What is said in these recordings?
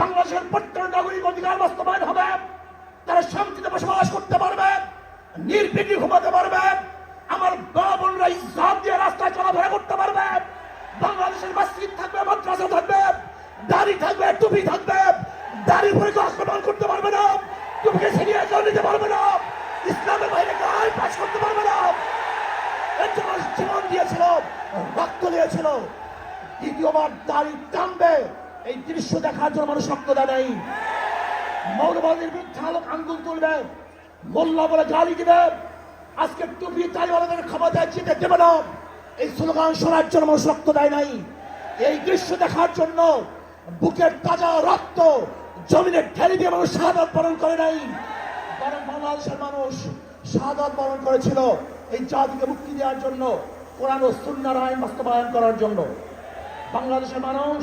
বাংলাদেশের প্রত্যেক নাগরিক অধিকার বাস্তবায়ন হবে। তারা শান্তিতে বসবাস করতে পারবে, নির্বিঘ্নে ঘুমাতে পারবে, আমার মা বোনরা ইসলাম দিয়ে রাস্তায় চলাফেরা করতে পারবে। বাংলাদেশের মসজিদ থাকবে, মাদ্রাসা থাকবে, দাড়ি থাকবে, টুপি থাকবে, দাড়ির উপরে কেউ আক্রমণ করতে পারবে না, টুপিকে ছিনিয়ে কেউ নিতে পারবে না, ইসলামের বাইরে আইন পাশ করতে পারবে না। এর জন্য জীবন দিয়েছিল, রক্ত দিয়েছিল, দ্বিতীয়বার দাড়ি টানবে। এই দৃশ্য দেখার জন্য মানুষ রক্ত দেয় নাই। মৌলবাদীর বিরুদ্ধে আলোক আঙ্গুল তুলবে, মোল্লা বলে গালি দিবে। আজকে টুপি তালিওয়ালাদের ক্ষমতায় জিতে দেবে না এই স্লোগান শোনার জন্য মানুষ রক্ত দেয় নাই। এই দৃশ্য দেখার জন্য বুকের তাজা রক্ত জমিনে ঠেলে দিয়ে মানুষ শাহাদত বরণ করে নাই। বরং বাংলাদেশের মানুষ শাহাদত বরণ করেছিল এই জাতিকে মুক্তি দেওয়ার জন্য, কোরআন ও সুন্নার আইন বাস্তবায়ন করার জন্য। বাংলাদেশের মানুষ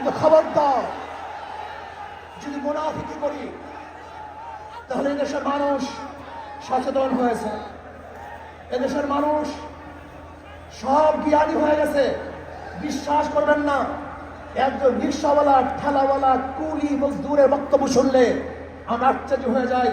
কিন্তু খবরদার, যদি মুনাফিকি করি, তাহলে এদেশের মানুষ সচেতন হয়েছে। এদেশের মানুষ সব জ্ঞানী হয়ে গেছে। বিশ্বাস করবেন না, একজন রিক্সাওয়ালা, ঠেলাওয়ালা, কুলি মজদুরের বক্তব্য শুনলে আমরা আশ্চর্য হয়ে যাই।